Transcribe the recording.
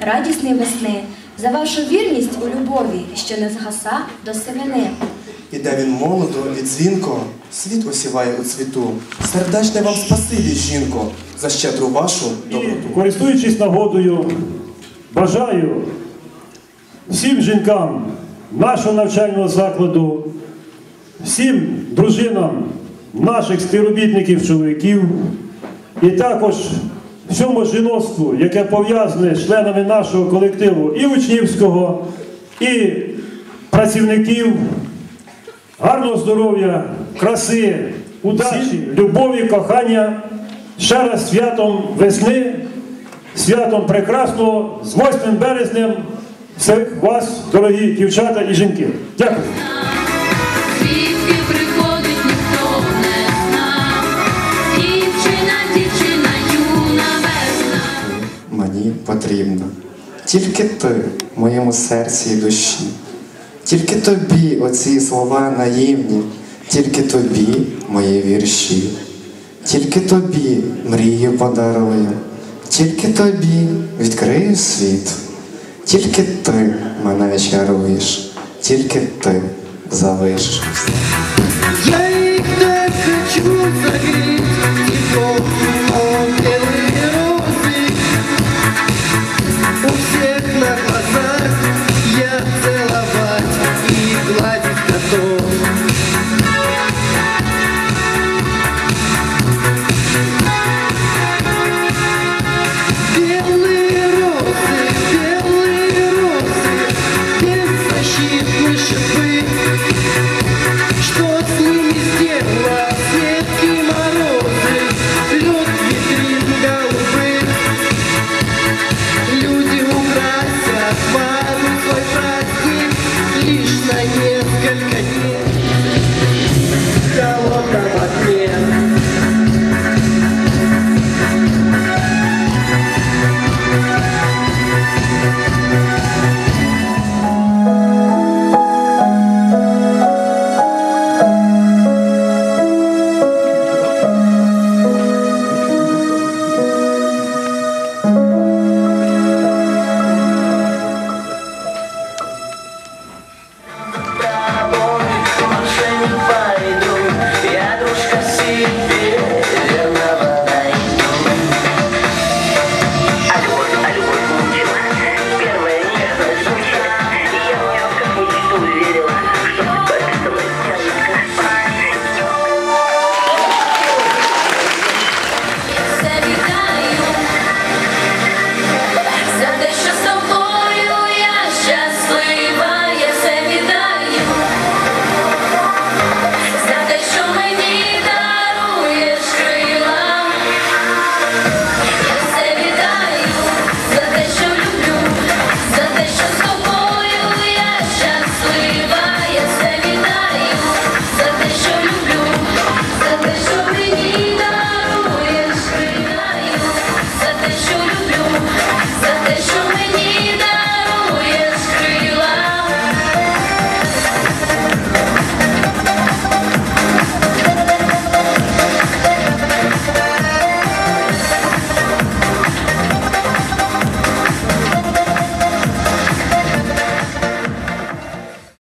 радісний весни, за вашу вірність у любові, що не згаса до сивини. Іде він молодо і дзвінко, світ осіває у цвіту. Сердечне вам спасибі, жінко, за щедру вашу доброту. І, користуючись нагодою, бажаю всім жінкам нашого навчального закладу, всім дружинам наших співробітників, чоловіків, і також всьому жіноцтву, яке пов'язане з членами нашого колективу і учнівського, і працівників, гарного здоров'я, краси, удачі, любові, кохання. Ще раз святом весни, святом прекрасного, з 8 березнем всіх вас, дорогі дівчата і жінки. Дякую. Потрібна. Тільки ти в моєму серці і душі. Тільки тобі оці слова наївні, тільки тобі мої вірші, тільки тобі мрію подарую, тільки тобі відкрию світ, тільки ти мене чаруєш, тільки ти залишиш. Я их так хочу согреть Теплом should be.